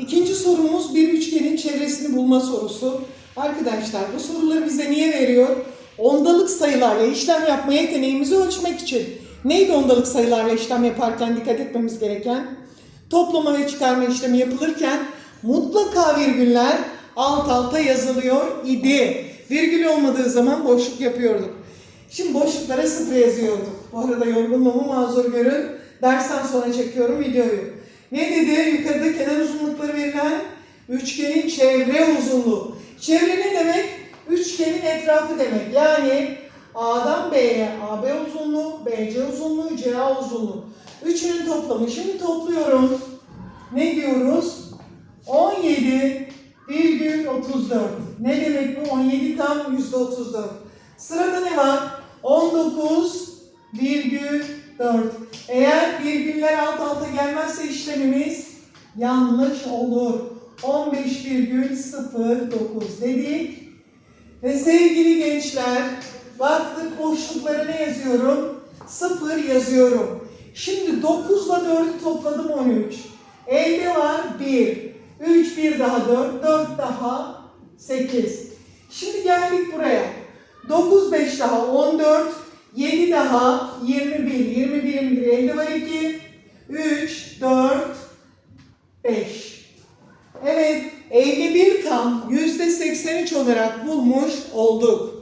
İkinci sorumuz bir üçgenin çevresini bulma sorusu. Arkadaşlar bu soruları bize niye veriyor? Ondalık sayılarla işlem yapma yeteneğimizi ölçmek için. Neydi ondalık sayılarla işlem yaparken dikkat etmemiz gereken? Toplama ve çıkarma işlemi yapılırken mutlaka virgüller alt alta yazılıyor idi. Virgül olmadığı zaman boşluk yapıyorduk. Şimdi boşluklara sıfır yazıyorduk. Bu arada yorgunluğumu mazur görün. Dersten sonra çekiyorum videoyu. Ne dedi? Yukarıda kenar verilen üçgenin çevre uzunluğu. Çevre ne demek? Üçgenin etrafı demek. Yani A'dan B'ye AB uzunluğu, BC uzunluğu, CA uzunluğu. Üçünün toplamı. Şimdi topluyorum. Ne diyoruz? 17,34. Ne demek bu? 17 tam %34. Sırada ne var? 19,4. Eğer virgüller alt alta gelmezse işlemimiz yanlış olur. 15,09 dedik. Ve sevgili gençler, baktık boşluklara ne yazıyorum? 0 yazıyorum. Şimdi 9 ile 4'ü topladım 13. Elde var 1. 3 bir daha 4, 4 daha 8. Şimdi geldik buraya. 9 5 daha 14, 7 daha 21. 21'in bir elde var 2. 3, 4, 5. Evet, 51 tam %83 olarak bulmuş olduk.